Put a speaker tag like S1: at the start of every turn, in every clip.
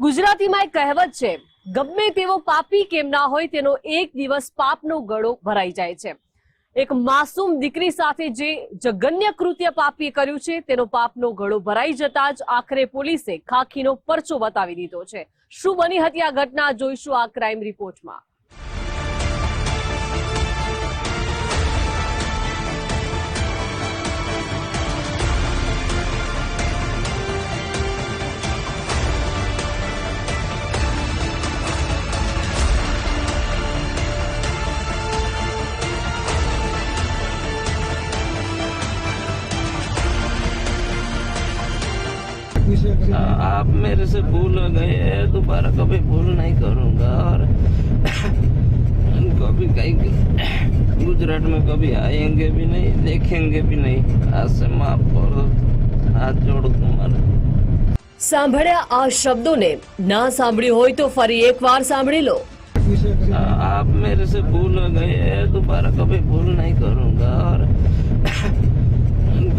S1: ગુજરાતીમાં એક કહેવત છે, ગમે તેવો પાપી કેમ ના હોય તેનો એક દિવસ પાપનો ગળો ભરાઈ જાય છે. એક માસૂમ દીકરી સાથે જે જગન્ય કૃત્ય પાપીએ કર્યું છે, તેનો પાપનો ગળો ભરાઈ જતા જ આખરે પોલીસે ખાખીનો પરચો બતાવી દીધો છે. શું બની હતી આ ઘટના, જોઈશું આ ક્રાઇમ રિપોર્ટમાં.
S2: आप मेरे से भूल गए दोबारा कभी भूल नहीं करूंगा और कभी कहीं गुजरात में कभी आएंगे भी नहीं देखेंगे भी नहीं आज से माफ कर दो हाथ जोड़ तुम्हारा
S1: સાંભળ્યા આ શબ્દોને ના સાંભળ્યું હોય તો ફરી એકવાર સાંભળી લો
S2: आप मेरे से भूल गए दोबारा कभी भूल नहीं करूंगा और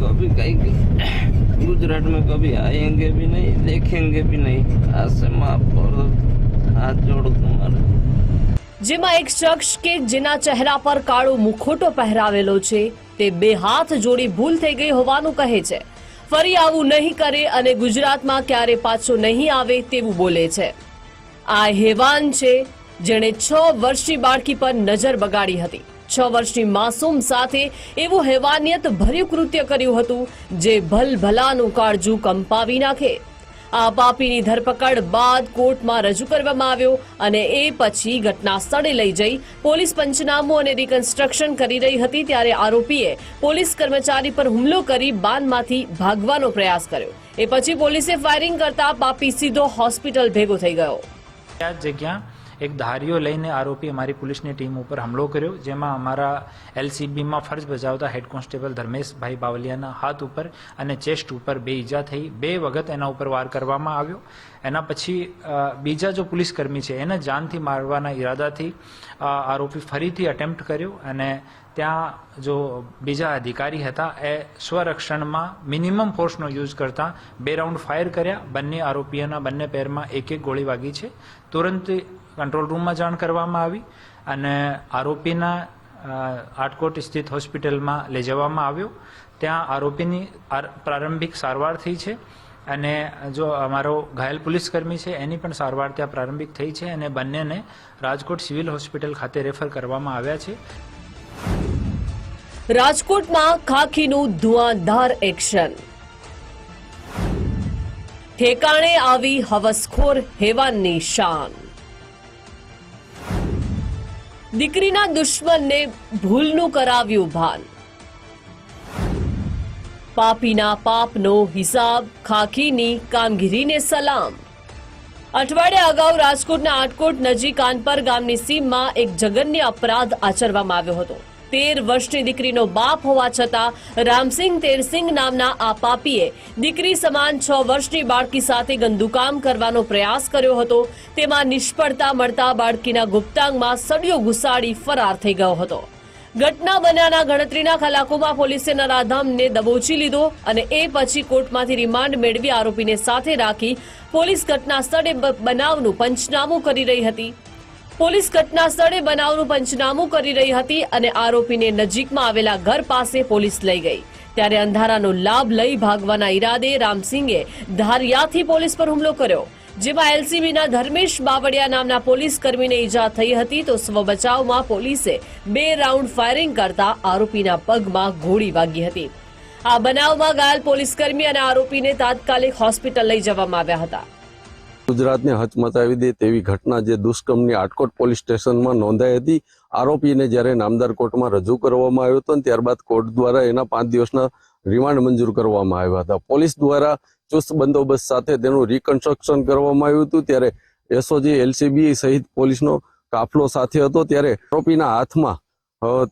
S2: कभी कहीं गुजरात में कभी आएंगे भी नहीं देखेंगे भी नहीं आज से माफ कर दो हाथ जोड़ तुम्हारा
S1: જેમાં એક શખ્સ કે જેના ચહેરા પર કાળો મુખોટો પહેરાવેલો છે તે બે હાથ જોડી ભૂલ થઈ ગઈ હોવાનું કહે છે ફરી આવું નહીં કરે અને ગુજરાતમાં ક્યારે પાછો નહીં આવે તેવું બોલે છે આ હેવાન છે જેણે છ વર્ષની બાળકી પર નજર બગાડી હતી. છ વર્ષની માસૂમ સાથે એવું હેવાનિયત ભર્યું કૃત્ય કર્યું હતું જે ભલભલાનું કાળજું કંપાવી નાખે. આ પાપીની ધરપકડ બાદ કોર્ટમાં રજૂ કરવામાં આવ્યો અને એ પછી ઘટના સ્થળે લઈ જઈ પોલીસ પંચનામું અને રિકન્સ્ટ્રક્શન કરી રહી હતી ત્યારે આરોપીએ પોલીસ કર્મચારી પર હુમલો કરી બાનમાંથી ભાગવાનો પ્રયાસ કર્યો. એ પછી પોલીસે ફાયરિંગ કરતા પાપી સીધો હોસ્પિટલ ભેગો થઈ ગયો.
S3: જગ્યા એક ધારીઓ લઈને આરોપી અમારી પોલીસની ટીમ ઉપર હુમલો કર્યો, જેમાં અમારા એલસીબીમાં ફરજ બજાવતા હેડ કોન્સ્ટેબલ ધર્મેશભાઈ બાવલિયાના હાથ ઉપર અને ચેસ્ટ ઉપર બે ઈજા થઈ. બે વખત એના ઉપર વાર કરવામાં આવ્યો. એના પછી બીજા જો પોલીસકર્મી છે, એને જાનથી મારવાના ઈરાદાથી આરોપી ફરીથી અટેમ્પ્ટ કર્યો અને ત્યાં જો બીજા અધિકારી હતા, એ સ્વરક્ષણમાં મિનિમમ ફોર્સનો યુઝ કરતા બે રાઉન્ડ ફાયર કર્યા. બંને આરોપીઓના બંને પેરમાં એક એક ગોળી વાગી છે. તુરંત કંટ્રોલ રૂમમાં જાણ કરવામાં આવી અને આરોપીના આટકોટ સ્થિત હોસ્પિટલમાં લઈ જવામાં આવ્યો. ત્યાં આરોપીની પ્રારંભિક સારવાર થઈ છે અને જો અમારો ઘાયલ પોલીસકર્મી છે એની પણ સારવાર ત્યાં પ્રારંભિક થઈ છે અને બંનેને રાજકોટ સિવિલ હોસ્પિટલ ખાતે રેફર કરવામાં આવ્યા છે.
S1: રાજકોટમાં ખાખીનું ધુઆંધાર એક્શન. ઠેકાણે આવી હવસખોર હેવાનની શાન. દીકરીના દુશ્મનને ભૂલનું કરાવ્યું ભાન. પાપીના પાપનો હિસાબ, ખાખીની કામગીરીને સલામ. અઠવાડિયા અગાઉ રાજકોટના આટકોટ નજીક કાનપર ગામની સીમમાં એક જઘન્ય અપરાધ આચરવામાં આવ્યો હતો. તેર વર્ષની દીકરીનો બાપ હોવા છતાં રામસિંહ તેરસિંહ નામના આ પાપીએ દીકરી સમાન છ વર્ષની બાળકી સાથે ગંદુકામ કરવાનો પ્રયાસ કર્યો હતો. તેમાં નિષ્ફળતા મળતા બાળકીના ગુપ્તાંગમાં સળિયો ઘુસાડી ફરાર થઈ ગયો હતો. ઘટના બન્યાના ગણતરીના કલાકોમાં પોલીસે નરાધામને દબોચી લીધો અને એ પછી કોર્ટમાંથી રિમાન્ડ મેળવી આરોપીને સાથે રાખી પોલીસ ઘટના સ્થળે બનાવનું પંચનામું કરી રહી હતી. પોલીસ ઘટના સ્થળે બનાવનું પંચનામું કરી રહી હતી અને આરોપીને નજીકમાં આવેલા ઘર પાસે પોલીસ લઈ ગઈ. ત્યારે અંધારાનો લાભ લઈ ભાગવાના ઈરાદે રામસિંગે ધારિયાથી પોલીસ પર હુમલો કર્યો. જેમાં એલસીબીના ધર્મેશ બાવળિયા નામના પોલીસ કર્મીને ઈજા થઈ હતી તો સ્વ બચાવમાં પોલીસે બે રાઉન્ડ ફાયરિંગ કરતા આરોપીના પગમાં ગોળી વાગી હતી. આ બનાવમાં ઘાયલ પોલીસકર્મી અને આરોપીને તાત્કાલિક હોસ્પિટલ લઈ જવામાં આવ્યા હતા.
S4: ગુજરાતને હચમચાવી દે તેવી ઘટના જે દુષ્કર્મની આટકોટ પોલીસ સ્ટેશનમાં નોંધાઈ હતી, આરોપીને જ્યારે નામદાર કોર્ટમાં રજૂ કરવામાં આવ્યો હતો ત્યારબાદ કોર્ટ દ્વારા એના પાંચ દિવસના રિમાન્ડ મંજૂર કરવામાં આવ્યા હતા. પોલીસ દ્વારા ચુસ્ત બંદોબસ્ત સાથે તેનું રિકન્સ્ટ્રક્શન કરવામાં આવ્યું હતું. ત્યારે એસઓજી એલસીબી સહિત પોલીસનો કાફલો સાથે હતો. ત્યારે આરોપીના હાથમાં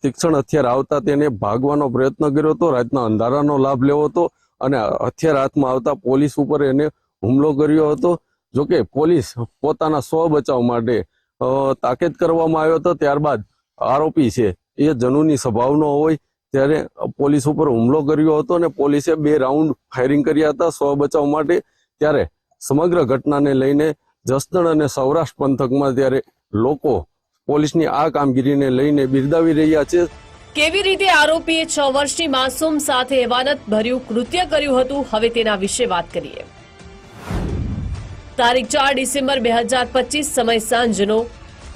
S4: તીક્ષણ હથિયાર આવતા તેને ભાગવાનો પ્રયત્ન કર્યો હતો. રાતના અંધારાનો લાભ લેવો હતો અને હથિયાર હાથમાં આવતા પોલીસ ઉપર એને હુમલો કર્યો હતો. જોકે પોલીસ પોતાના સ્વ બચાવ માટે તાકેદ કરવામાં આવ્યો હતો. ત્યારબાદ આરોપી છે એ જનુની સ્વભાવનો હોય ત્યારે પોલીસ ઉપર હુમલો કર્યો હતો અને પોલીસે બે રાઉન્ડ ફાયરિંગ કર્યા હતા સ્વ બચાવ માટે. ત્યારે સમગ્ર ઘટનાને લઈને જસદણ અને સૌરાષ્ટ્ર પંથકમાં ત્યારે લોકો પોલીસની આ કામગીરીને લઈને બિરદાવી રહ્યા છે.
S1: કેવી રીતે આરોપીએ છ વર્ષની માસૂમ સાથે એવાનત ભર્યું કૃત્ય કર્યું હતું? હવે તેના વિશે વાત કરીએ. તારીખ ચાર ડિસેમ્બર બે હજાર પચીસ સમય સાંજનો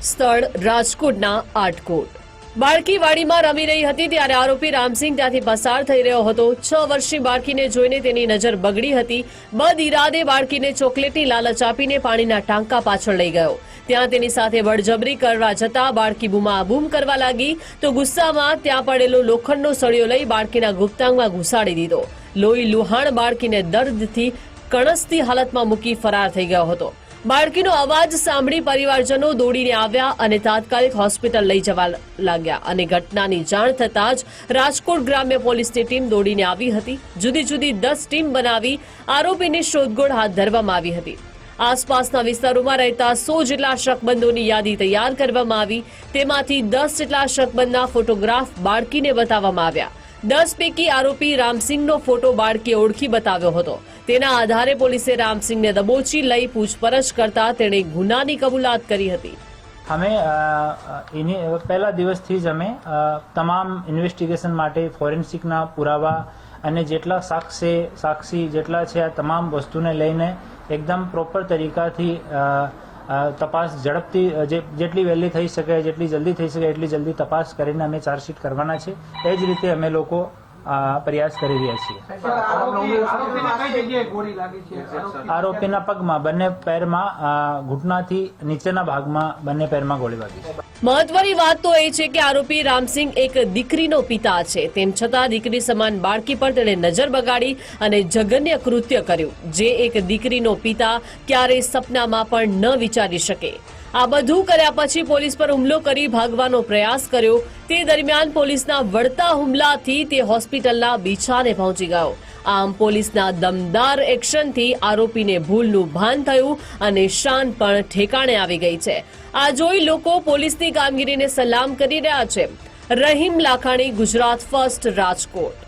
S1: સ્થળ રાજકોટના આટકોટ. બાળકી વાડીમાં રમી રહી હતી ત્યારે આરોપી રામસિંહ ત્યાંથી પસાર થઈ રહ્યો હતો. છ વર્ષની બાળકીને જોઈને તેની નજર બગડી હતી. બદ ઇરાદે બાળકીને ચોકલેટની લાલચ આપીને પાણીના ટાંકા પાછળ લઈ ગયો. ત્યાં તેની સાથે બળજબરી કરવા જતા બાળકી બૂમાબૂમ કરવા લાગી. તો ગુસ્સામાં ત્યાં પડેલો લોખંડનો સળિયો લઈ બાળકીના ગુપ્તાંગમાં ઘુસાડી દીધો. લોહી લુહાણ બાળકીને દર્દથી કણસતી હાલતમાં મૂકી ફરાર થઈ ગયો હતો. બાળકીનો અવાજ સાંભળી પરિવારજનો દોડીને આવ્યા અને તાત્કાલિક હોસ્પિટલ લઈ જવા લાગ્યા અને ઘટનાની જાણ થતાં જ રાજકોટ ગ્રામ્ય પોલીસની ટીમ દોડીને આવી હતી. જુદી જુદી દસ ટીમ બનાવી આરોપીની શોધખોળ હાથ ધરવામાં આવી હતી. આસપાસના વિસ્તારોમાં રહેતા સો જેટલા શકબંધોની યાદી તૈયાર કરવામાં આવી. તેમાંથી દસ જેટલા શકબંધના ફોટોગ્રાફ બાળકીને બતાવવામાં આવ્યા. દસ પૈકી આરોપી રામસિંહનો ફોટો બાળકે ઓળખી બતાવ્યો હતો. તેના આધારે પોલીસે રામસિંહને દબોચી લઈ પૂછપરછ કરતા તેણે ગુનાની કબૂલાત કરી હતી.
S3: અમે એની પહેલા દિવસથી જ અમે તમામ ઇન્વેસ્ટિગેશન માટે ફોરેન્સિકના પુરાવા અને જેટલા સાક્ષી સાક્ષી જેટલા છે આ તમામ વસ્તુને લઈને એકદમ પ્રોપર તરીકાથી તપાસ ઝડપથી જે જેટલી વહેલી થઈ શકે જેટલી જલ્દી થઈ શકે એટલી જલ્દી તપાસ કરીને અમે ચાર્જશીટ કરવાના છે. એ જ રીતે અમે લોકો પ્રયાસ કરી રહ્યા છીએ.
S5: આરોપી આરોપીને
S3: પગમાં બંને પેરમાં ઘૂંટણાથી નીચેના ભાગમાં બંને પેરમાં ગોળી વાગી છે.
S1: મહત્વની વાત તો એ છે કે આરોપી રામસિંહ એક દીકરીનો પિતા છે. તેમ છતાં દીકરી સમાન બાળકી પર તેણે નજર બગાડી અને જઘન્ય કૃત્ય કર્યું. જે એક દીકરીનો પિતા ક્યારેય સપનામાં પણ ન વિચારી શકે. આ બધું કર્યા પછી પોલીસ પર હુમલો કરી ભાગવાનો પ્રયાસ કર્યો. તે દરમિયાન પોલીસના વળતા હુમલાથી તે હોસ્પિટલના બીછાને પહોંચી ગયો. આમ પોલીસના દમદાર એક્શનથી આરોપીને ભૂલનું ભાન થયું અને શાન પણ ઠેકાણે આવી ગઈ છે. આ જોઈ લોકો પોલીસની કામગીરીને સલામ કરી રહ્યા છે. રહીમ લાખાણી, ગુજરાત ફર્સ્ટ રાજકોટ.